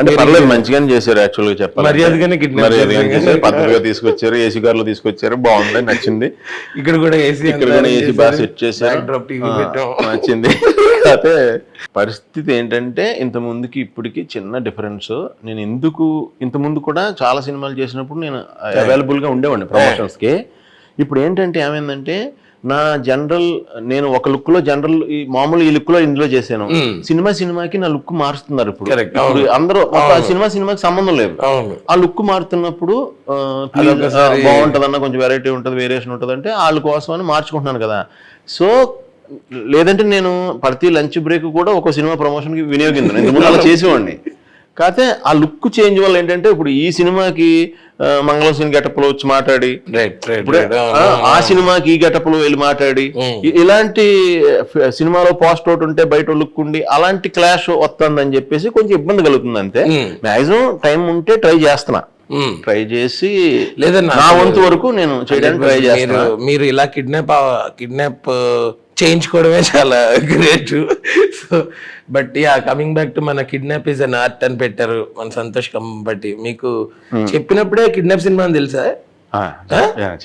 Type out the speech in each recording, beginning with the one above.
అంటే పర్లేదు మంచిగానే చేశారు యాక్చువల్గా చెప్పాలి మర్యాదగానే మర్యాదగానే చేశారు. పద్ధతిగా తీసుకొచ్చారు ఏసీ కార్లో తీసుకొచ్చారు బాగుంది నచ్చింది. ఇక్కడ కూడా ఏసీ ఇక్కడ కూడా ఏసీ బాగా సెట్ చేశారు. నచ్చింది. అయితే పరిస్థితి ఏంటంటే ఇంత ముందుకి ఇప్పటికి చిన్న డిఫరెన్స్ నేను ఎందుకు ఇంత ముందు కూడా చాలా సినిమాలు చేసినప్పుడు నేను అవైలబుల్గా ఉండేవాడిని ప్రమోషన్స్కి. ఇప్పుడు ఏంటంటే ఏమైందంటే నా జనరల్ నేను ఒక లుక్లో జనరల్ ఈ మామూలు ఈ లుక్లో ఇందులో చేశాను. సినిమా సినిమాకి నా లుక్ మారుస్తున్నారు ఇప్పుడు. అందరూ సినిమా సినిమాకి సంబంధం లేదు. ఆ లుక్ మారుతున్నప్పుడు బాగుంటదన్న కొంచెం వెరైటీ ఉంటుంది వేరియేషన్ ఉంటుంది అంటే వాళ్ళ కోసం అని మార్చుకుంటున్నాను కదా. సో లేదంటే నేను ప్రతి లంచ్ బ్రేక్ కూడా ఒక సినిమా ప్రమోషన్కి వినియోగించాను. ఇంతకుముందు అలా చేసేవాడిని. కాకపోతే ఆ లుక్ చేంజ్ వల్ల ఏంటంటే ఇప్పుడు ఈ సినిమాకి మంగళం గెటప్లో వచ్చి మాట్లాడి ఆ, సినిమాకి ఈ గెటప్లో వెళ్ళి మాట్లాడి ఇ- ఇలాంటి సినిమాలో పోస్ట్ అవుట్ ఉంటే బయట లుక్ ఉండి అలాంటి క్లాష్ వస్తుందని చెప్పేసి కొంచెం ఇబ్బంది కలుగుతుంది అంతే. మాక్సిమం టైం ఉంటే ట్రై చేస్తున్నా. ట్రై చేసి లేదన్నా నా వంతు వరకు నేను చేయడానికి ట్రై మీరు చేస్తున్నా. మీరు ఇలా కిడ్నాప్ కిడ్నాప్ చేయించుకోవడమే చాలా great. So but ya coming back to మన కిడ్నాప్ ఇస్ అన్ ఆర్ట్ అని పెట్టారు మన సంతోష్ కంబట్టి మీకు చెప్పినప్పుడే కిడ్నాప్ సినిమా అని తెలుసా?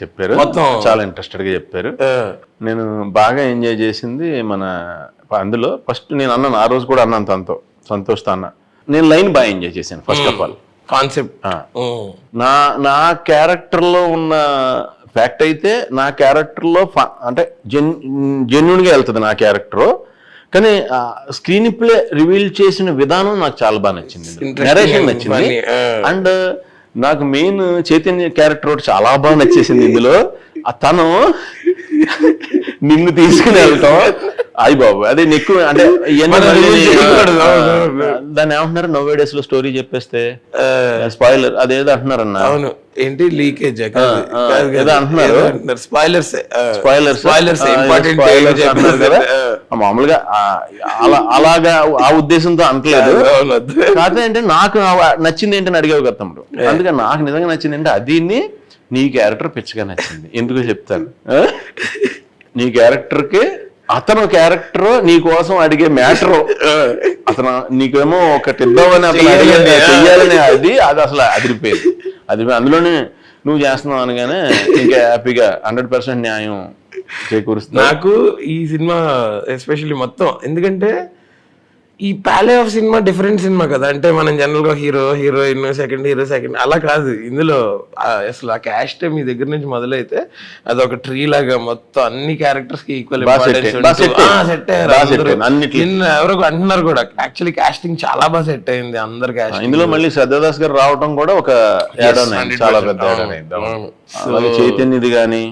చెప్పారు. మొత్తం- చాలా ఇంట్రెస్టెడ్గా చెప్పారు. నేను బాగా ఎంజాయ్ చేసింది మన అందులో ఫస్ట్ నేను అన్నాను ఆ రోజు కూడా అన్నాను తనతో సంతోష్తో అన్న. నేను లైన్ బాగా ఎంజాయ్ చేశాను ఫస్ట్ ఆఫ్ ఆల్ కాన్సెప్ట్ నా నా క్యారెక్టర్లో ఉన్న ఫ్యాక్ట్ అయితే నా క్యారెక్టర్లో ఫ- అంటే జెన్ జెన్యున్గా వెళ్తుంది నా క్యారెక్టర్ కానీ స్క్రీన్ ప్లే రివీల్ చేసిన విధానం నాకు చాలా బాగా నచ్చింది. నరేషన్ నచ్చింది. అండ్ నాకు మెయిన్ చైతన్య క్యారెక్టర్ ఒకటి చాలా బాగా నచ్చేసింది ఇందులో. తను నిన్ను తీసుకుని వెళ్తాం. అయ్యి బాబు అదే నీకు అంటే. దాన్ని ఏమంటున్నారు? నవ్వే డేస్లో స్టోరీ చెప్పేస్తే స్పాయిలర్ అదేదో అంటున్నారన్న. అవును. ఏంటి? లీకేజ్ ఏదో అంటున్నారు. స్పాయిలర్స్ స్పాయిలర్స్ స్పాయిలర్స్ ఇంపార్టెంట్ అంటున్నారు కదా. మామూలుగా అలా అలాగా ఆ ఉద్దేశంతో అంటలేదు కాకపోతే అంటే నాకు నచ్చింది ఏంటని అడిగావు కదా తమ్ముడు. అందుకని నాకు నిజంగా నచ్చింది అంటే అది నీ క్యారెక్టర్ పిచ్చగా నచ్చింది. ఎందుకో చెప్తాను? నీ క్యారెక్టర్కి అతను క్యారెక్టర్ నీ కోసం అడిగే మ్యాటర్. అతను నీకేమో ఒకటి ఇద్దామని అతను అడిగేది చెయ్యాలని అది అది అసలు అదిరిపోయింది. అది అందులోనే నువ్వు చేస్తున్నావు అనగానే ఇంకా హ్యాపీగా హండ్రెడ్ పర్సెంట్ న్యాయం చేకూరుస్తున్నా నాకు ఈ సినిమా ఎస్పెషల్లీ మొత్తం ఎందుకంటే ఈ ప్యాలే ఆఫ్ సినిమా డిఫరెంట్ సినిమా కదా. అంటే మనం జనరల్గా hero heroine second hero second అలా కాదు. ఇందులో అసలు ఆ క్యాస్ట్ మీ దగ్గర నుంచి మొదలైతే అది ఒక ట్రీ లాగా మొత్తం అన్ని క్యారెక్టర్స్కి ఈక్వల్. సెట్. నిన్న ఎవరో అంటున్నారు కూడా యాక్చువల్లీ కాస్టింగ్ చాలా బాగా సెట్ అయింది అందరు క్యాస్ట్ ఇందులో మళ్ళీ శ్రద్ధాదాస్ గారు రావటం కూడా ఒక చాలా 100% పెద్ద చైతన్యది గాని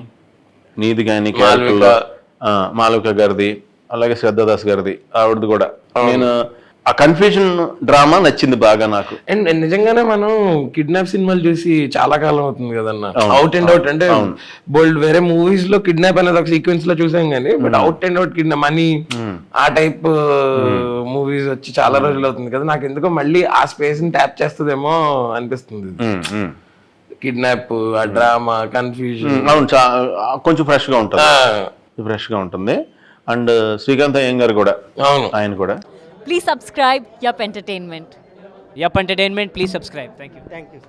నీది క్యారెక్టర్లో మాలవిక గారిది. అలాగే శ్రద్ధాదాస్ గారిది ఆవిడది కూడా. నేను ఆ కన్ఫ్యూజన్ డ్రామా నచ్చింది బాగా నాకు. అండ్ నిజంగానే మనం కిడ్నాప్ సినిమాలు చూసి చాలా కాలం అవుతుంది కదన్న. అవుట్ అండ్ అవుట్ అంటే బోల్డ్ వేరే మూవీస్లో కిడ్నాప్ అనేది ఒక సీక్వెన్స్లో చూసాం కానీ but out and out kidnap money ఆ టైప్ మూవీస్ వచ్చి చాలా రోజులు అవుతుంది కదా. నాకు ఎందుకో మళ్ళీ ఆ స్పేస్ని ట్యాప్ చేస్తుందేమో అనిపిస్తుంది. కిడ్నాప్ ఆ డ్రామా కన్ఫ్యూజన్ కొంచెం ఫ్రెష్గా ఉంటుంది. ఫ్రెష్గా ఉంటుంది. అండ్ శ్రీకాంత్ అయ్యంగర్ కూడా. ఆయన కూడా. Please subscribe yup entertainment yup entertainment please subscribe thank you thank you